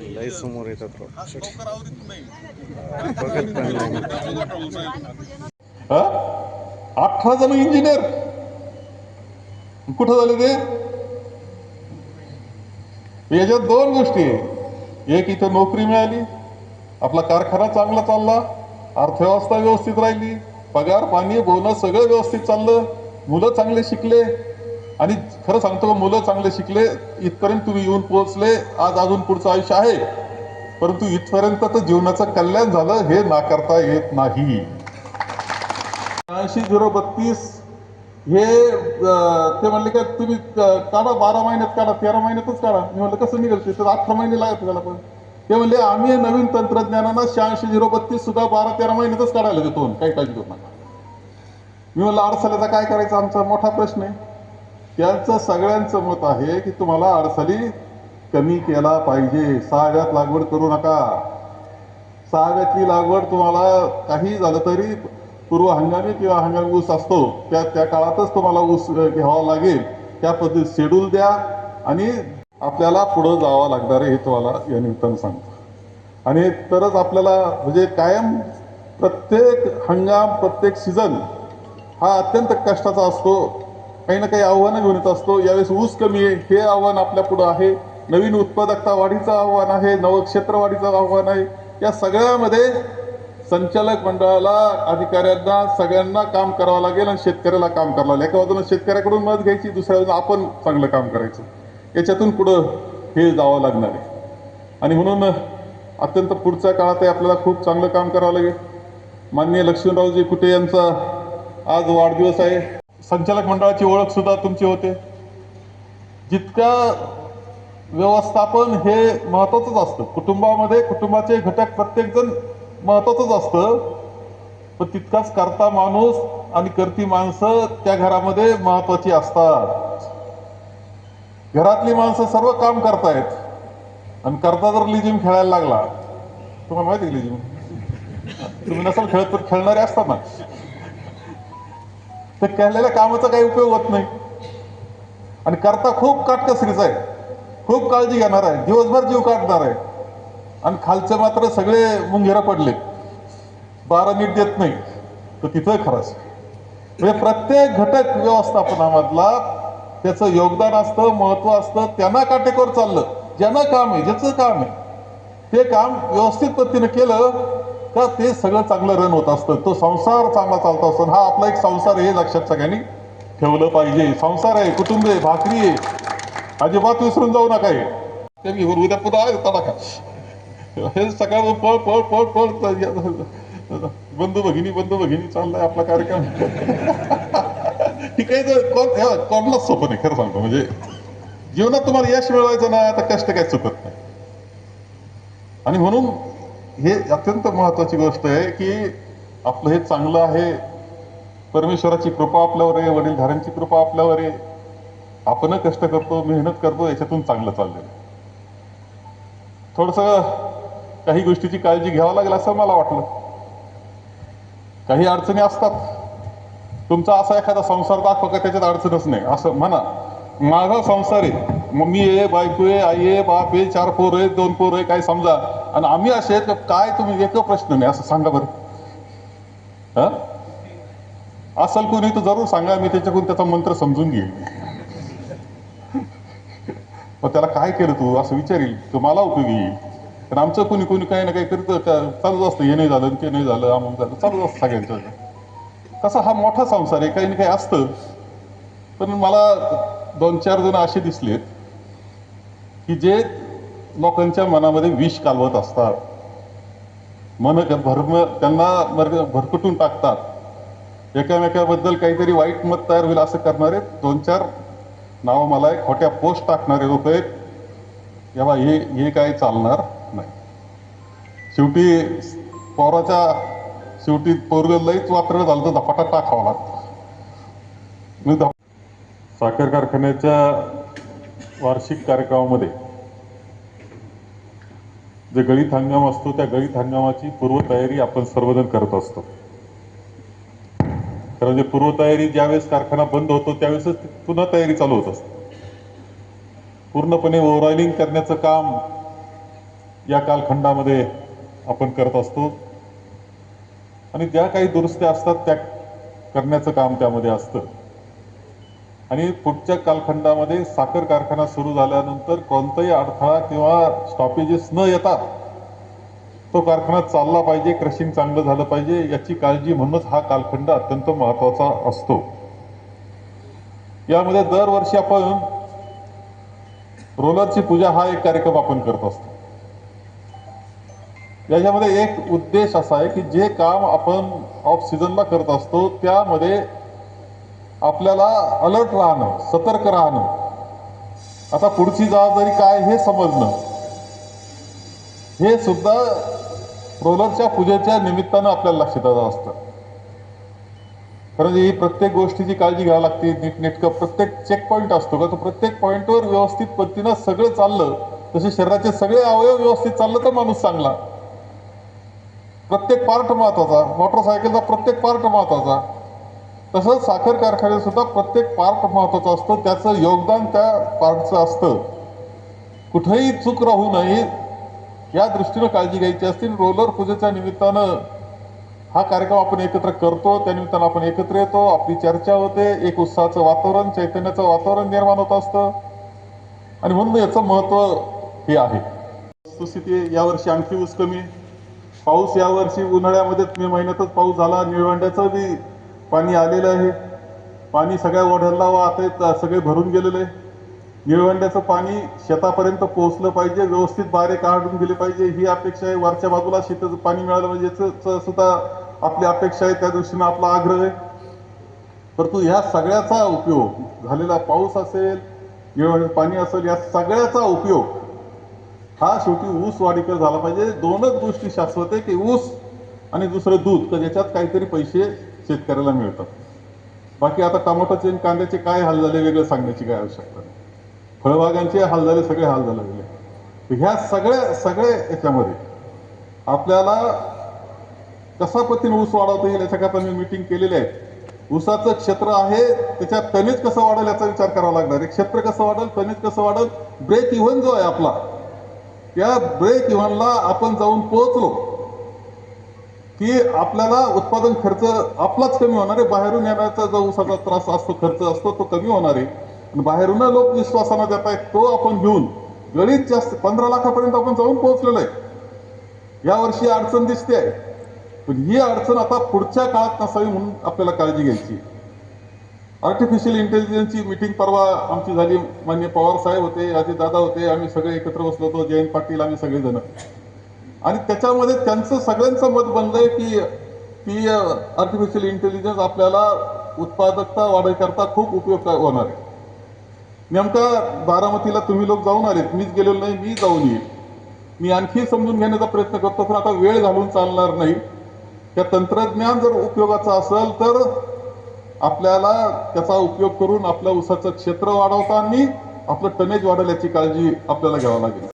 लय समोर येतात बघत पण नाही अठरा जण इंजिनियर कुठं झाले ते? याच्यात दोन गोष्टी एक इथं नोकरी मिळाली. आपला कारखाना चांगला चालला. अर्थव्यवस्था व्यवस्थित राहिली. पगार पाणी बोनस सगळं व्यवस्थित चाललं. मुलं चांगले शिकले. आणि खरं सांगतो का मुलं चांगले शिकले इथपर्यंत तुम्ही येऊन पोहोचले आज अजून पुढचं आयुष्य आहे. परंतु इथपर्यंत तर जीवनाचं कल्याण झालं हे नाकारता येत नाही. ऐंशी झिरो बत्तीस हे ते म्हणले का तुम्ही काढा बारा महिन्यात काढा तेरा महिन्यातच काढा. मी म्हणलं कसं निघेल ते? तर अठरा महिने लागत त्याला पण. ते म्हणले आम्ही नवीन तंत्रज्ञानानं शहाऐंशी झिरो बत्तीस सुद्धा बारा तेरा महिन्यातच काढायला देतो. काही काळजी करू नका. मी म्हणलं अडचण्याचा काय करायचं? आमचा मोठा प्रश्न आहे. त्यांचं सगळ्यांचं मत आहे की तुम्हाला अडसली कमी केला पाहिजे. सहाव्यात लागवड करू नका. सहाव्यातली लागवड तुम्हाला काही झालं तरी पूर्व हंगामी किंवा हंगामी ऊस असतो त्या त्या काळातच तुम्हाला ऊस घ्यावा लागेल. त्या पद्धतीत शेड्यूल द्या आणि आपल्याला पुढं जावं लागणार आहे हे तुम्हाला या निमित्तानं सांगतो. आणि तरच आपल्याला म्हणजे कायम प्रत्येक हंगाम प्रत्येक सीझन हा अत्यंत कष्टाचा असतो. काही ना काही आव्हानं घेऊन येत असतो. यावेळेस ऊस कमी आहे हे आव्हान आपल्या पुढं आहे. नवीन उत्पादकता वाढीचं आव्हान आहे नवक्षेत्र वाढीचं आव्हान आहे. या सगळ्यामध्ये संचालक मंडळाला अधिकाऱ्यांना सगळ्यांना काम करावं लागेल आणि शेतकऱ्याला काम करावं लागेल. एका बाजूला शेतकऱ्याकडून मदत घ्यायची दुसऱ्या बाजूला आपण चांगलं काम करायचं. याच्यातून पुढं हे जावं लागणार आहे. आणि म्हणून अत्यंत पुढच्या काळातही आपल्याला खूप चांगलं काम करावं लागेल. माननीय लक्ष्मीरावजी कुटे यांचा आज वाढदिवस आहे. संचालक मंडळाची ओळख सुद्धा तुमची होते. जितकं व्यवस्थापन हे महत्वाचंच असतं. कुटुंबामध्ये कुटुंबाचे घटक प्रत्येकजण महत्वाचंच असतं. पण तितकाच करता माणूस आणि करती माणसं त्या घरामध्ये महत्वाची असतात. घरातली माणसं सर्व काम करतायत. आणि करता जर लिजिम खेळायला लागला. तुम्हाला माहिती आहे लिजिम? तुम्ही नसाल खेळत तर खेळणारे असतात ना. तर केलेल्या कामाचा काही उपयोग होत नाही. आणि करता खूप काटकसरीचा आहे. खूप काळजी घेणार आहे. दिवसभर जीव काढणार आहे. आणि खालचे मात्र सगळे मुंगेरा पडले. बारा नीट देत नाही. तर तिथं खरंच. म्हणजे प्रत्येक घटक व्यवस्थापनामधला त्याचं योगदान असतं महत्त्व असतं. त्यांना काटेकोर चाललं. ज्यांना काम आहे ज्याचं काम आहे. ते काम व्यवस्थित पद्धतीने केलं का ते सगळं चांगलं रन होत असतं? तो संसार चांगला चालत असतो. हा आपला एक संसार आहे हे लक्षात सगळ्यांनी ठेवलं पाहिजे. संसार आहे कुटुंब आहे भाकरी आहे. अजिबात विसरून जाऊ नका हे. ते उद्या पुन्हा आहे तडाखा हे सगळं पळ पळ पळ पळ बंधू भगिनी बंधू भगिनी चाललाय आपला कार्यक्रम. ठीक आहे कोण हे बघ, कोणालाच सोपं नाही खरं सांगतो. म्हणजे जीवनात तुम्हाला यश मिळवायचं ना तर कष्ट काय चुकत नाही. आणि म्हणून हे अत्यंत महत्वाची गोष्ट आहे की आपलं हे चांगलं आहे. परमेश्वराची कृपा आपल्यावर आहे वडीलधाऱ्यांची कृपा आपल्यावर आहे. आपण कष्ट करतो मेहनत करतो याच्यातून चांगलं चाललेलं थोडस काही गोष्टीची काळजी घ्यावं लागेल असं मला वाटलं. काही अडचणी असतात. तुमचा असा एखादा संसार दाखवा का त्याच्यात अडचणच नाही. असं म्हणा. माझा संसार आहे. मम्मी आहे बायको आहे आई आहे बाप आहे चार पोर आहे दोन पोर आहे काय समजा. आणि आम्ही असे आहेत काय तुम्ही एक प्रश्न नाही असं सांगा बरं. हा? असल कोणी तर जरूर सांगा मी त्याच्याकडून त्याचा मंत्र समजून घेईल मग त्याला काय केलं तू? असं विचारील तो मला उपयोगी येईल. कारण आमचं कोणी कोणी काही ना काही करतं का? चालूच असतं हे नाही झालं ते नाही झालं अमुक झालं चालूच असतं सगळ्यांचं. कसा हा मोठा संसार आहे काही ना काही असतं. पण मला दोन चार जण असे दिसलेत की जे लोकांच्या मनामध्ये विष कालवत असतात. मन भरम त्यांना भरकटून टाकतात. एकामेकाबद्दल काहीतरी वाईट मत तयार होईल असं करणारे दोन चार नावं मला एक खोट्या पोस्ट टाकणारे लोक आहेत. यावा हे हे काय चालणार नाही. शेवटी पोराच्या शेवटी पोरग लईच वात्र झालं तर धपाटा टाकावा लागतो. मी साखर कारखान्याच्या वार्षिक कार्यक्रमामध्ये जे गळीत हंगाम असतो त्या गळीत हंगामाची पूर्वतयारी आपण सर्वजण करत असतो. कारण म्हणजे पूर्वतयारी ज्यावेळेस कारखाना बंद होतो त्यावेळेसच पुन्हा तयारी चालू होत असते. पूर्णपणे ओव्हरऑइलिंग करण्याचं काम या कालखंडामध्ये आपण करत असतो. आणि ज्या काही दुरुस्त्या असतात त्या करण्याचं काम त्यामध्ये असतं. आणि पुढच्या कालखंडामध्ये साखर कारखाना सुरू झाल्यानंतर कोणताही अडथळा किंवा स्टॉपेजेस न येता तो कारखाना चालला पाहिजे क्रशिंग चांगलं झालं पाहिजे याची काळजी म्हणूनच हा कालखंड अत्यंत महत्त्वाचा असतो. यामध्ये दरवर्षी आपण रोलरची पूजा हा एक कार्यक्रम आपण करत असतो. याच्यामध्ये एक उद्देश असा आहे की जे काम आपण ऑफ सीझनला करत असतो त्यामध्ये आपल्याला अलर्ट राहणं सतर्क राहणं. आता पुढची जबाबदारी काय हे समजणं. हे सुद्धा रोलरच्या पूजेच्या निमित्तानं आपल्याला लक्षात आलं असतं. कारण ही प्रत्येक गोष्टीची काळजी घ्यावी लागते नीटनेटकं प्रत्येक चेक पॉईंट असतो. का तो प्रत्येक पॉईंटवर व्यवस्थित पद्धतीनं सगळं चाललं तसे शरीराचे सगळे अवयव व्यवस्थित चाललं तर माणूस चांगला. प्रत्येक पार्ट महत्त्वाचा. मोटरसायकलचा प्रत्येक पार्ट महत्त्वाचा. तसंच साखर कारखान्यात सुद्धा प्रत्येक पार्ट महत्त्वाचा असतो. त्याचं योगदान त्या पार्टचं असतं. कुठेही चूक राहू नये या दृष्टीनं काळजी घ्यायची असतील रोलर पूजेच्या निमित्तानं हा कार्यक्रम आपण एकत्र करतो. त्या निमित्तानं आपण एकत्र येतो. आपली चर्चा होते. एक उत्साहाचं वातावरण चैतन्याचं वातावरण निर्माण होत असतं. आणि म्हणून याचं महत्त्व हे आहे. वस्तुस्थिती यावर्षी आणखी ऊस कमी. पाऊस यावर्षी उन्हाळ्यामध्ये मे महिन्यातच पाऊस झाला. निळवंड्याचं बी पाणी आलेलं आहे. पाणी सगळ्या ओढ्याला वाहत सगळे भरून गेलेलं आहे. निळवंड्याचं पाणी शेतापर्यंत पोहोचलं पाहिजे व्यवस्थित बारे काढून गेले पाहिजे. ही अपेक्षा आहे. वरच्या बाजूला शेताचं पाणी मिळालं पाहिजे. सुद्धा आपली अपेक्षा आहे. त्या दृष्टीनं आपला आग्रह आहे. परंतु ह्या सगळ्याचा उपयोग झालेला पाऊस असेल निळवंड्याचं पाणी असेल या सगळ्याचा उपयोग हा शेवटी ऊस वाढीकर झाला पाहिजे. दोनच गोष्टी शाश्वत आहे की ऊस आणि दुसरं दूध. तर याच्यात काहीतरी पैसे शेतकऱ्याला मिळतात बाकी आता टमाटोचे आणि कांद्याचे काय हाल झाले वेगळं सांगण्याची काय आवश्यकता नाही. फळबागांचे हाल झाले सगळे हाल झाले वेगळे. ह्या सगळ्या सगळ्या याच्यामध्ये आपल्याला कसा पद्धतीने ऊस वाढवता येईल याच्याकरता मी मिटिंग केलेली आहे. ऊसाचं क्षेत्र आहे त्याच्यात टनेज कसं वाढेल याचा विचार करावा लागणार. आहे क्षेत्र कसं वाढेल टनेज कसं वाढेल? ब्रेक इव्हन जो आहे आपला. त्या ब्रेक इव्हनला आपण जाऊन पोहोचलो. की आपल्याला उत्पादन खर्च आपलाच कमी होणार आहे. बाहेरून येण्याचा जो ऊसाचा त्रास असतो खर्च असतो तो कमी होणार आहे. आणि बाहेरून लोक विश्वासानं देत आहेत तो आपण घेऊन गणित जास्त पंधरा लाखापर्यंत आपण जाऊन पोहोचलेलो आहे. यावर्षी अडचण दिसते. आहे पण ही अडचण आता पुढच्या काळात नसावी म्हणून आपल्याला काळजी घ्यायची आर्टिफिशियल इंटेलिजन्सची मिटिंग परवा आमची झाली. मान्य पवार साहेब होते अजित दादा होते. आम्ही सगळे एकत्र बसलो होतो. जयंत पाटील आम्ही सगळेजण. आणि त्याच्यामध्ये त्यांचं सगळ्यांचं मत बनलंय की ती आर्टिफिशियल इंटेलिजन्स आपल्याला उत्पादकता वाढवण्याकरता खूप उपयोग होणार आहे. नेमका बारामतीला तुम्ही लोक जाऊन आलेत. मीच गेलेलो नाही मी जाऊन येईल. मी आणखी समजून घेण्याचा प्रयत्न करतो पण आता वेळ घालून चालणार नाही. त्या तंत्रज्ञान जर उपयोगाचं असेल तर आपल्याला त्याचा उपयोग करून आपल्या ऊसाचं क्षेत्र वाढवताना आपलं टनेज वाढेल याची काळजी आपल्याला घ्यावं लागेल.